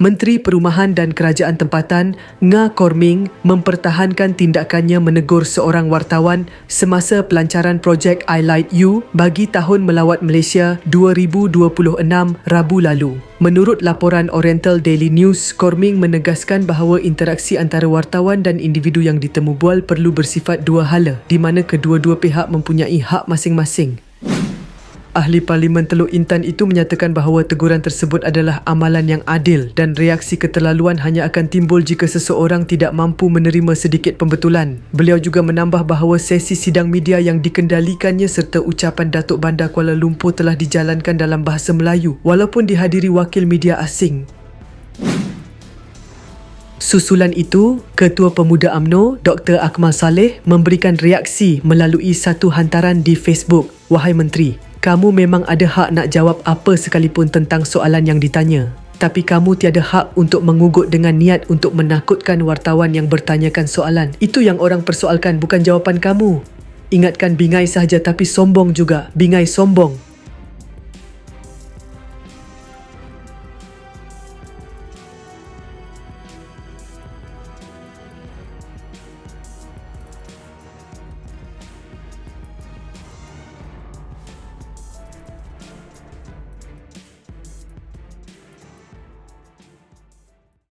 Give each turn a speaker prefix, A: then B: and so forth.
A: Menteri Perumahan dan Kerajaan Tempatan Nga Korming mempertahankan tindakannya menegur seorang wartawan semasa pelancaran projek I Light You bagi tahun melawat Malaysia 2026 Rabu lalu. Menurut laporan Oriental Daily News, Korming menegaskan bahawa interaksi antara wartawan dan individu yang ditemu bual perlu bersifat dua hala di mana kedua-dua pihak mempunyai hak masing-masing. Ahli Parlimen Teluk Intan itu menyatakan bahawa teguran tersebut adalah amalan yang adil dan reaksi keterlaluan hanya akan timbul jika seseorang tidak mampu menerima sedikit pembetulan. Beliau juga menambah bahawa sesi sidang media yang dikendalikannya serta ucapan Datuk Bandar Kuala Lumpur telah dijalankan dalam bahasa Melayu walaupun dihadiri wakil media asing. Susulan itu, Ketua Pemuda AMNO Dr. Akmal Saleh memberikan reaksi melalui satu hantaran di Facebook. Wahai Menteri, kamu memang ada hak nak jawab apa sekalipun tentang soalan yang ditanya. Tapi kamu tiada hak untuk mengugut dengan niat untuk menakutkan wartawan yang bertanyakan soalan. Itu yang orang persoalkan bukan jawapan kamu. Ingatkan bingai sahaja tapi sombong juga. Bingai sombong.